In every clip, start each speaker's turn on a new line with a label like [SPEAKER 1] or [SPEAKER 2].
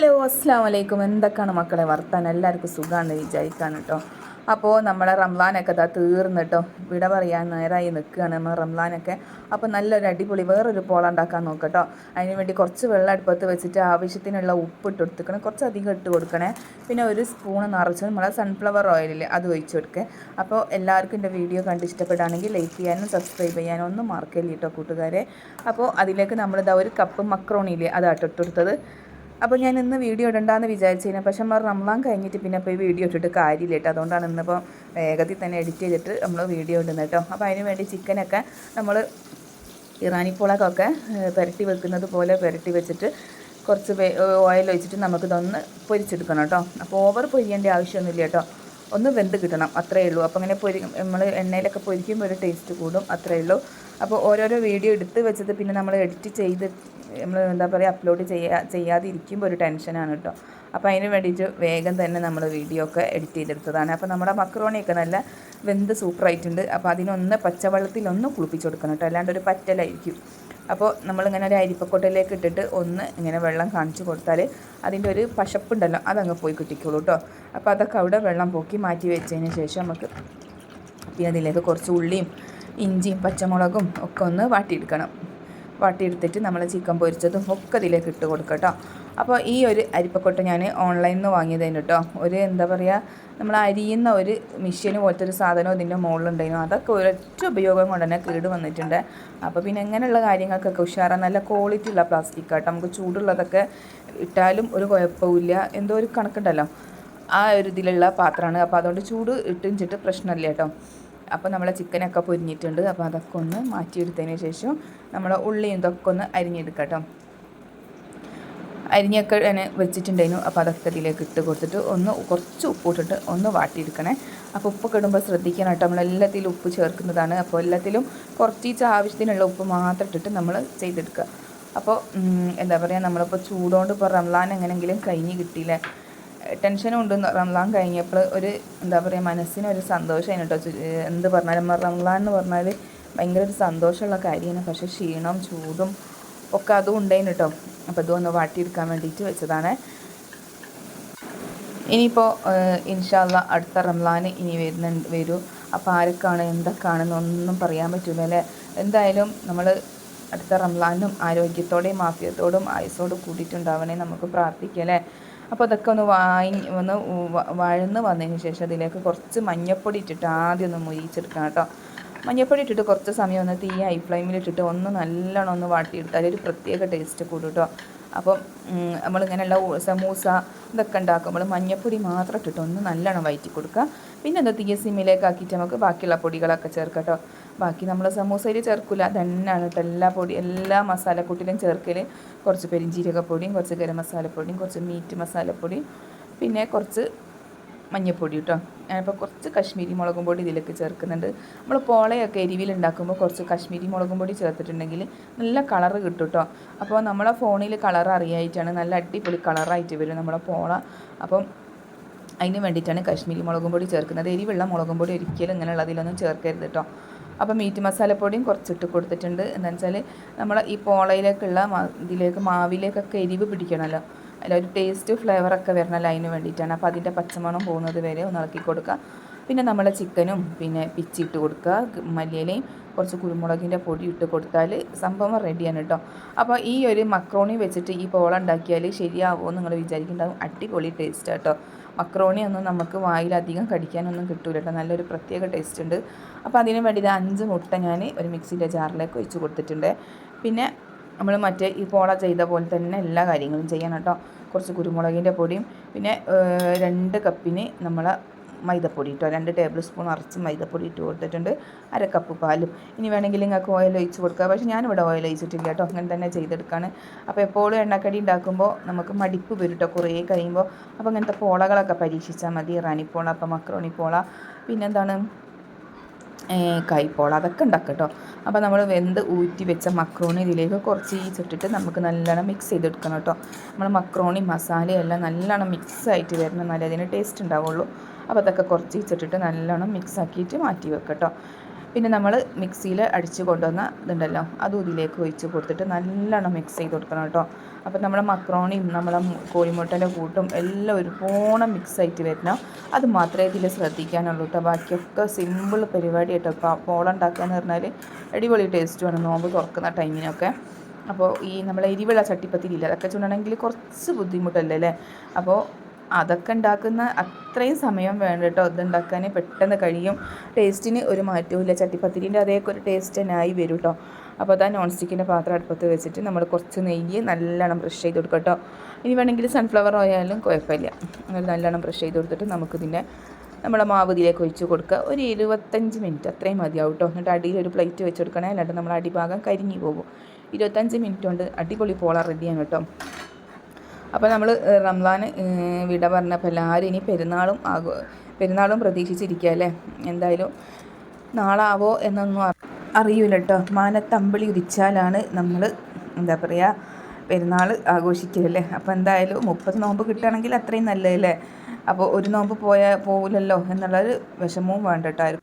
[SPEAKER 1] Hello അസ്സാം വലൈക്കും എന്തൊക്കെയാണ് മക്കളെ വർത്താൻ എല്ലാവർക്കും സുഖമാണ് വിചാരിക്കാണ് കേട്ടോ അപ്പോൾ നമ്മളെ റംലാനൊക്കെ ഇതാ തീർന്നിട്ടോ വിട പറയാൻ നേരമായി നിൽക്കുകയാണ് നമ്മൾ റംലാനൊക്കെ. അപ്പോൾ നല്ലൊരു അടിപൊളി വേറൊരു പോള ഉണ്ടാക്കാൻ നോക്കട്ടോ അതിന് വേണ്ടി കുറച്ച് വെള്ളം അടുപ്പത്ത് വെച്ചിട്ട് ആവശ്യത്തിനുള്ള ഉപ്പ് ഇട്ട് കൊടുത്തേക്കണേ. കുറച്ച് അധികം ഇട്ട് കൊടുക്കണേ. പിന്നെ ഒരു സ്പൂൺ നിറച്ച് നമ്മളെ സൺഫ്ലവർ ഓയിലിൽ അത് ഒഴിച്ച് കൊടുക്കുക അപ്പോൾ എല്ലാവർക്കും എന്റെ വീഡിയോ കണ്ട് ഇഷ്ടപ്പെടുകയാണെങ്കിൽ ലൈക്ക് ചെയ്യാനും സബ്സ്ക്രൈബ് ചെയ്യാനും ഒന്നും മറക്കല്ലേ കേട്ടോ കൂട്ടുകാരെ. അപ്പോൾ അതിലേക്ക് നമ്മളിതാ ഒരു കപ്പ് മക്രോണിയിൽ അതാട്ടോ ഇട്ടെടുത്തത് അപ്പോൾ ഞാൻ ഇന്ന് വീഡിയോ ഇടണ്ടെന്ന് വിചാരിച്ചതിന് പക്ഷെ നമ്മൾ റംലാൻ കഴിഞ്ഞിട്ട് പിന്നെ ഈ വീഡിയോ ഇട്ടിട്ട് കാര്യമില്ല കേട്ടോ. അതുകൊണ്ടാണ് ഇന്നിപ്പോൾ വേഗത്തിൽ തന്നെ എഡിറ്റ് ചെയ്തിട്ട് നമ്മൾ വീഡിയോ ഇടുന്നത് കേട്ടോ. അപ്പോൾ അതിന് വേണ്ടി ചിക്കനൊക്കെ നമ്മൾ ഇറാനിപ്പുളകൊക്കെ പുരട്ടി വെക്കുന്നത് പോലെ പുരട്ടി വെച്ചിട്ട് കുറച്ച് ഓയിൽ ഒഴിച്ചിട്ട് നമുക്കിതൊന്ന് പൊരിച്ചെടുക്കണം കേട്ടോ. അപ്പോൾ ഓവർ പൊരിയേണ്ട ആവശ്യമൊന്നുമില്ല കേട്ടോ. ഒന്ന് വെന്ത് കിട്ടണം അത്രയേ ഉള്ളൂ. അപ്പോൾ അങ്ങനെ പൊരി നമ്മൾ എണ്ണയിലൊക്കെ പൊരിക്കുമ്പോൾ ഒരു ടേസ്റ്റ് കൂടും അത്രയേ ഉള്ളൂ. അപ്പോൾ ഓരോരോ വീഡിയോ എടുത്ത് വെച്ചത് പിന്നെ നമ്മൾ എഡിറ്റ് ചെയ്ത് നമ്മൾ എന്താ പറയുക അപ്ലോഡ് ചെയ്യാ ചെയ്യാതിരിക്കുമ്പോൾ ഒരു ടെൻഷനാണ് കേട്ടോ അപ്പോൾ അതിന് വേണ്ടിയിട്ട് വേഗം തന്നെ നമ്മൾ വീഡിയോ ഒക്കെ എഡിറ്റ് ചെയ്തെടുത്തതാണ്. അപ്പോൾ നമ്മുടെ മക്രോണിയൊക്കെ നല്ല വെന്ത് സൂപ്പറായിട്ടുണ്ട് അപ്പോൾ അതിനൊന്ന് പച്ചവെള്ളത്തിലൊന്ന് കുളിപ്പിച്ച് കൊടുക്കണം കേട്ടോ അല്ലാണ്ട് ഒരു പറ്റലായിരിക്കും. അപ്പോൾ നമ്മളിങ്ങനെ ഒരു അരിപ്പക്കൊട്ടയിലേക്ക് ഇട്ടിട്ട് ഒന്ന് ഇങ്ങനെ വെള്ളം കാണിച്ചു കൊടുത്താൽ അതിന്റെ ഒരു പശപ്പുണ്ടല്ലോ അതങ്ങ് പോയി കിട്ടിക്കോളൂ കേട്ടോ അപ്പോൾ അതൊക്കെ അവിടെ വെള്ളം പോക്കി മാറ്റി വെച്ചതിന് ശേഷം നമുക്ക് പിന്നെ അതിലേക്ക് കുറച്ച് ഉള്ളിയും ഇഞ്ചിയും പച്ചമുളകും ഒക്കെ ഒന്ന് വാട്ടിയെടുക്കണം. വാട്ടിയെടുത്തിട്ട് നമ്മൾ ചിക്കൻ പൊരിച്ചതും ഒക്കെ ഇതിലേക്ക് ഇട്ട് കൊടുക്കുക കേട്ടോ അപ്പോൾ ഈ ഒരു അരിപ്പക്കൊട്ട ഞാൻ ഓൺലൈനിൽ നിന്ന് വാങ്ങിയതായിരുന്നു കേട്ടോ ഒരു എന്താ പറയുക നമ്മൾ അരിയുന്ന ഒരു മെഷീൻ പോലത്തെ ഒരു സാധനം ഇതിന്റെ മുകളിലുണ്ടായിരുന്നു. അതൊക്കെ ഒരൊറ്റ ഉപയോഗം കൊണ്ട് തന്നെ കേട് വന്നിട്ടുണ്ട്. അപ്പോൾ പിന്നെ എങ്ങനെയുള്ള കാര്യങ്ങൾക്കൊക്കെ ഉഷാറാണ് നല്ല ക്വാളിറ്റി ഉള്ള പ്ലാസ്റ്റിക് കേട്ടോ നമുക്ക് ചൂടുള്ളതൊക്കെ ഇട്ടാലും ഒരു കുഴപ്പമില്ല എന്തോ ഒരു കണക്കുണ്ടല്ലോ. ആ ഒരു ഇതിലുള്ള പാത്രമാണ്. അപ്പോൾ അതുകൊണ്ട് ചൂട് ഇട്ടിച്ചിട്ട് പ്രശ്നമില്ല കേട്ടോ അപ്പോൾ നമ്മളെ ചിക്കനൊക്കെ പൊരിഞ്ഞിട്ടുണ്ട്. അപ്പോൾ അതൊക്കെ ഒന്ന് മാറ്റിയെടുത്തതിന് ശേഷം നമ്മൾ ഉള്ളിയും ഇതൊക്കെ ഒന്ന് അരിഞ്ഞെടുക്കട്ടോ. കേട്ടോ അരിഞ്ഞൊക്കെ ഞാൻ വെച്ചിട്ടുണ്ടായിരുന്നു. അപ്പോൾ അതൊക്കെ ഇതിലേക്ക് ഇട്ട് കൊടുത്തിട്ട് ഒന്ന് കുറച്ച് ഉപ്പ് ഇട്ടിട്ട് ഒന്ന് വാട്ടിയെടുക്കണേ. അപ്പോൾ ഉപ്പ് ഇടുമ്പോൾ ശ്രദ്ധിക്കണം കേട്ടോ. നമ്മൾ എല്ലാത്തിലും ഉപ്പ് ചേർക്കുന്നതാണ്. അപ്പോൾ എല്ലാത്തിലും കുറച്ച് ആവശ്യത്തിനുള്ള ഉപ്പ് മാത്രം ഇട്ടിട്ട് നമ്മൾ ചെയ്തെടുക്കുക. അപ്പോൾ എന്താ പറയുക നമ്മളിപ്പോൾ ചൂടുകൊണ്ട് ഇപ്പോൾ റംലാൻ എങ്ങനെയെങ്കിലും കഴിഞ്ഞ് കിട്ടിയില്ലേ? ടെൻഷനും ഉണ്ട് റംലാൻ കഴിഞ്ഞപ്പോൾ ഒരു എന്താ പറയുക മനസ്സിനൊരു സന്തോഷമായി കേട്ടോ. എന്ത് പറഞ്ഞാലും റംലാൻ എന്ന് പറഞ്ഞാൽ ഭയങ്കര ഒരു സന്തോഷമുള്ള കാര്യമാണ്. പക്ഷേ ക്ഷീണം ചൂടും ഒക്കെ അതും ഉണ്ടായിരുന്നു കേട്ടോ. അപ്പോൾ ഇതൊന്ന് വാട്ടിയെടുക്കാൻ വേണ്ടിയിട്ട് വെച്ചതാണ്. ഇനിയിപ്പോൾ ഇൻഷാല്ല അടുത്ത റംലാൻ ഇനി വരുന്നുണ്ട് വരൂ. അപ്പോൾ ആരൊക്കെയാണ് എന്തൊക്കെയാണെന്നൊന്നും പറയാൻ പറ്റില്ല അല്ലേ? എന്തായാലും നമ്മൾ അടുത്ത റംലാനും ആരോഗ്യത്തോടെയും ആഫിയത്തോടും ആയുസോടും കൂട്ടിയിട്ടുണ്ടാവണേ നമുക്ക് പ്രാർത്ഥിക്കാം അല്ലേ? അപ്പോൾ അതൊക്കെ ഒന്ന് വാങ്ങി ഒന്ന് വഴന്ന് വന്നതിന് ശേഷം അതിലേക്ക് കുറച്ച് മഞ്ഞപ്പൊടി ഇട്ടിട്ട് ആദ്യം ഒന്ന് മുരിച്ചെടുക്കണം കേട്ടോ. മഞ്ഞപ്പൊടി ഇട്ടിട്ട് കുറച്ച് സമയം ഒന്ന് തീ ഹൈ ഫ്ലെയിമിൽ ഇട്ടിട്ട് ഒന്ന് നല്ലോണം ഒന്ന് വാട്ടിയെടുത്താൽ ഒരു പ്രത്യേക ടേസ്റ്റ് കൂടും കേട്ടോ. അപ്പം നമ്മളിങ്ങനെയുള്ള സമൂസ ഇതൊക്കെ ഉണ്ടാക്കുമ്പോൾ മഞ്ഞപ്പൊടി മാത്രം ഇട്ടിട്ട് ഒന്ന് നല്ലോണം വയറ്റി കൊടുക്കുക. പിന്നെ എന്താ തീയ സിമ്മിലേക്ക് ആക്കിയിട്ട് നമുക്ക് ബാക്കിയുള്ള പൊടികളൊക്കെ ചേർക്കട്ടോ കേട്ടോ ബാക്കി നമ്മൾ സമൂസയിൽ ചേർക്കില്ല തന്നെയാണ് കേട്ടോ എല്ലാ പൊടി എല്ലാ മസാലക്കൂട്ടിലും ചേർക്കൽ കുറച്ച് പെരിഞ്ചീരകപ്പൊടിയും കുറച്ച് ഗരം മസാലപ്പൊടിയും കുറച്ച് മീറ്റ് മസാലപ്പൊടിയും പിന്നെ കുറച്ച് മഞ്ഞൾപ്പൊടി കേട്ടോ ഞാനിപ്പോൾ കുറച്ച് കശ്മീരി മുളകും പൊടി ഇതിലേക്ക് ചേർക്കുന്നുണ്ട്. നമ്മൾ പോളയൊക്കെ എരിവിൽ ഉണ്ടാക്കുമ്പോൾ കുറച്ച് കശ്മീരി മുളകും പൊടി ചേർത്തിട്ടുണ്ടെങ്കിൽ നല്ല കളർ കിട്ടും കേട്ടോ അപ്പോൾ നമ്മളെ ഫോണിൽ കളർ അറിയായിട്ടാണ് നല്ല അടിപൊളി കളറായിട്ട് വരും നമ്മളെ പോള. അപ്പം അതിന് വേണ്ടിയിട്ടാണ് കശ്മീരി മുളകും പൊടി ചേർക്കുന്നത്. എരിവുള്ള മുളകും പൊടി ഒരിക്കലും ഇങ്ങനെയുള്ളതിലൊന്നും ചേർക്കരുത് കേട്ടോ അപ്പോൾ മീറ്റ് മസാലപ്പൊടിയും കുറച്ചിട്ട് കൊടുത്തിട്ടുണ്ട്. എന്താണെന്ന് വെച്ചാൽ നമ്മൾ ഈ പോളയിലേക്കുള്ള ഇതിലേക്ക് മാവിലേക്കൊക്കെ എരിവ് പിടിക്കണമല്ലോ അതിൽ ഒരു ടേസ്റ്റ് ഫ്ലേവറൊക്കെ വരുന്ന ലൈന് വേണ്ടിയിട്ടാണ്. അപ്പോൾ അതിന്റെ പച്ചമണം പോകുന്നത് വരെ ഒന്ന് ഇളക്കി കൊടുക്കുക. പിന്നെ നമ്മൾ ചിക്കനും പിന്നെ പിച്ചിട്ട് കൊടുക്കുക. മല്ലിയിലയും കുറച്ച് കുരുമുളകിന്റെ പൊടി ഇട്ട് കൊടുത്താൽ സംഭവം റെഡിയാണ് കേട്ടോ അപ്പോൾ ഈ ഒരു മക്രോണി വെച്ചിട്ട് ഈ പോള ഉണ്ടാക്കിയാൽ ശരിയാവുമോ നിങ്ങൾ വിചാരിക്കുന്നുണ്ടാവും അടിപൊളി ടേസ്റ്റ് കേട്ടോ മക്രോണി ഒന്നും നമുക്ക് വായിലധികം കടിക്കാനൊന്നും കിട്ടൂല കേട്ടോ നല്ലൊരു പ്രത്യേക ടേസ്റ്റ് ഉണ്ട്. അപ്പോൾ അതിന് വേണ്ടി അഞ്ച് മുട്ട ഞാൻ ഒരു മിക്സിന്റെ ജാറിലേക്ക് ഒഴിച്ച് കൊടുത്തിട്ടുണ്ട്. പിന്നെ നമ്മൾ മറ്റേ ഈ പോള ചെയ്ത പോലെ തന്നെ എല്ലാ കാര്യങ്ങളും ചെയ്യണം കേട്ടോ. കുറച്ച് കുരുമുളകിന്റെ പൊടിയും പിന്നെ രണ്ട് കപ്പിന് നമ്മൾ മൈദപ്പൊടി ഇട്ടോ രണ്ട് ടേബിൾ സ്പൂൺ അരച്ച് മൈദപ്പൊടി ഇട്ട് കൊടുത്തിട്ടുണ്ട് അര കപ്പ് പാലും. ഇനി വേണമെങ്കിൽ നിങ്ങൾക്ക് ഓയിൽ ഒഴിച്ച് കൊടുക്കുക പക്ഷേ ഞാനിവിടെ ഓയിൽ ഒഴിച്ചിട്ടില്ല കേട്ടോ അങ്ങനെ തന്നെ ചെയ്തെടുക്കുകയാണ് അപ്പോൾ എപ്പോഴും എണ്ണക്കടി ഉണ്ടാക്കുമ്പോൾ നമുക്ക് മടിപ്പ് വരും കേട്ടോ കുറേ കഴിയുമ്പോൾ. അപ്പോൾ അങ്ങനത്തെ പോളകളൊക്കെ പരീക്ഷിച്ചാൽ മതി റാണിപ്പോള അപ്പം മക്രോണി പോള പിന്നെന്താണ്? കൈപ്പോള അതൊക്കെ ഉണ്ടാക്കുക കേട്ടോ അപ്പോൾ നമ്മൾ വെന്ത് ഊറ്റി വെച്ച മക്രോണി ഇതിലേക്ക് കുറച്ച് ഈച്ചിട്ടിട്ട് നമുക്ക് നല്ലോണം മിക്സ് ചെയ്തെടുക്കണം കേട്ടോ നമ്മൾ മക്രോണി മസാലയെല്ലാം നല്ലോണം മിക്സ് ആയിട്ട് വരണം നല്ല അതിന് ടേസ്റ്റ് ഉണ്ടാവുള്ളൂ. അപ്പോൾ അതൊക്കെ കുറച്ച് ഈച്ചിട്ടിട്ട് നല്ലോണം മിക്സ് ആക്കിയിട്ട് മാറ്റി വെക്കാം കേട്ടോ പിന്നെ നമ്മൾ മിക്സിയിൽ അടിച്ച് കൊണ്ടുവന്ന ഇതുണ്ടല്ലോ അതും ഇതിലേക്ക് ഒഴിച്ച് കൊടുത്തിട്ട് നല്ലോണം മിക്സ് ചെയ്ത് കൊടുക്കണം കേട്ടോ. അപ്പോൾ നമ്മുടെ മക്രോണിയും നമ്മളെ കോഴിമുട്ടന്റെ കൂട്ടും എല്ലാം ഒരുപോലെ മിക്സ് ആയിട്ട് വരണം. അത് മാത്രമേ ഇതിൽ ശ്രദ്ധിക്കാനുള്ളൂ കേട്ടോ. ബാക്കിയൊക്കെ സിമ്പിൾ പരിപാടി കേട്ടോ. ഇപ്പോൾ പോളുണ്ടാക്കുക എന്ന് പറഞ്ഞാൽ അടിപൊളി ടേസ്റ്റ് ടേസ്റ്റുമാണ് നോമ്പ് തുറക്കുന്ന ടൈമിനൊക്കെ അപ്പോൾ ഈ നമ്മളെ എരിവുള്ള ചട്ടിപ്പത്തിരിയില്ല അതൊക്കെ ചുണ്ടണമെങ്കിൽ കുറച്ച് ബുദ്ധിമുട്ടല്ലേ അല്ലേ? അപ്പോൾ അതൊക്കെ ഉണ്ടാക്കുന്ന അത്രയും സമയം വേണ്ട കേട്ടോ. അതുണ്ടാക്കാൻ പെട്ടെന്ന് കഴിയും. ടേസ്റ്റിന് ഒരു മാറ്റവും ഇല്ല. ചട്ടിപ്പത്തിരിന്റെ അതേക്ക് ഒരു ടേസ്റ്റ് തന്നെ ആയി വരും കേട്ടോ. അപ്പോൾ അതാ നോൺ സ്റ്റിക്കിന്റെ പാത്രം അടുപ്പത്ത് വെച്ചിട്ട് നമ്മൾ കുറച്ച് നെയ്യ് നല്ലോണം ബ്രഷ് ചെയ്ത് കൊടുക്കുക കേട്ടോ. ഇനി വേണമെങ്കിൽ സൺഫ്ലവർ ആയാലും കുഴപ്പമില്ല. അങ്ങനെ നല്ലോണം ബ്രഷ് ചെയ്ത് കൊടുത്തിട്ട് നമുക്കിതിന്റെ നമ്മുടെ മാവ് ഇതിലേക്ക് ഒഴിച്ച് കൊടുക്കുക. ഒരു ഇരുപത്തഞ്ച് മിനിറ്റ് അത്രയും മതിയാവും കേട്ടോ. എന്നിട്ട് അടിയിൽ ഒരു പ്ലേറ്റ് വെച്ച് കൊടുക്കണേ. അല്ലാണ്ട് നമ്മൾ അടിഭാഗം കരിഞ്ഞു പോകും. ഇരുപത്തഞ്ച് മിനിറ്റ് കൊണ്ട് അടിപൊളി പോള റെഡിയാണ് കേട്ടോ. അപ്പോൾ നമ്മൾ റംസാൻ വിട പറഞ്ഞപ്പോൾ എല്ലാവരും ഇനി പെരുന്നാളും ആകോ പെരുന്നാളും പ്രതീക്ഷിച്ചിരിക്കുക അല്ലേ എന്തായാലും നാളാവോ എന്നൊന്നും അറി- അറിയൂല കേട്ടോ മാനത്തമ്പിളി ഉദിച്ചാലാണ് നമ്മൾ എന്താ പറയുക പെരുന്നാൾ ആഘോഷിക്കലല്ലേ അപ്പോൾ എന്തായാലും മുപ്പത് നോമ്പ് കിട്ടുകയാണെങ്കിൽ അത്രയും നല്ലതല്ലേ? അപ്പോൾ ഒരു നോമ്പ് പോയാൽ പോകില്ലല്ലോ എന്നുള്ളൊരു വിഷമവും വേണ്ട കേട്ടോ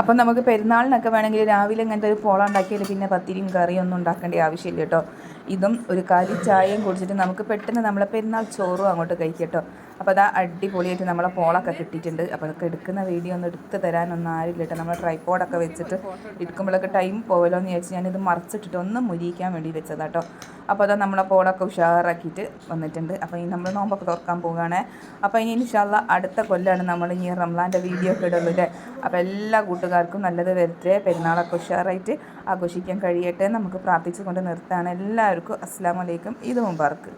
[SPEAKER 1] അപ്പം നമുക്ക് പെരുന്നാളിനൊക്കെ വേണമെങ്കിൽ രാവിലെ ഇങ്ങനത്തെ ഒരു പോള ഉണ്ടാക്കിയാൽ പിന്നെ പത്തിരിയും കറിയും ഒന്നും ഉണ്ടാക്കേണ്ട ആവശ്യമില്ല കേട്ടോ ഇതും ഒരു കാലി ചായയും കുടിച്ചിട്ട് നമുക്ക് പെട്ടെന്ന് നമ്മളെ പെരുന്നാൾ ചോറും അങ്ങോട്ട് കഴിക്കാം കേട്ടോ അപ്പോൾ അതാ അടിപൊളിയായിട്ട് നമ്മളെ പോളൊക്കെ കിട്ടിയിട്ടുണ്ട്. അപ്പോൾ അതൊക്കെ എടുക്കുന്ന വീഡിയോ ഒന്ന് എടുത്ത് തരാനൊന്നും ആരില്ല കേട്ടോ. നമ്മൾ ട്രൈപ്പോഡൊക്കെ വെച്ചിട്ട് എടുക്കുമ്പോഴൊക്കെ ടൈം പോകലോ എന്ന് വിചാരിച്ച് ഞാനിത് മറിച്ചിട്ടിട്ട് ഒന്ന് മുരിക്കാൻ വേണ്ടി വെച്ചതാട്ടോ അപ്പോൾ അതാ നമ്മളെ പോളൊക്കെ ഉഷാറാക്കിയിട്ട് വന്നിട്ടുണ്ട്. അപ്പോൾ ഇനി നമ്മൾ നോമ്പൊക്കെ തുറക്കാൻ പോവുകയാണ്. അപ്പോൾ ഇനി ഇൻഷാല്ല അടുത്ത കൊല്ലമാണ് നമ്മൾ ഇനി റംലാന്റെ വീഡിയോ ഒക്കെ ഇടുള്ളൂ അല്ലേ അപ്പോൾ എല്ലാ കൂട്ടുകാർക്കും നല്ലത് വരട്ടെ. പെരുന്നാളൊക്കെ ഉഷാറായിട്ട് ആഘോഷിക്കാൻ കഴിയട്ടെ. നമുക്ക് പ്രാർത്ഥിച്ചുകൊണ്ട് നിർത്താണ് എല്ലാവർക്കും അസ്സാം വലൈക്കും ഇത് മുമ്പാർക്ക്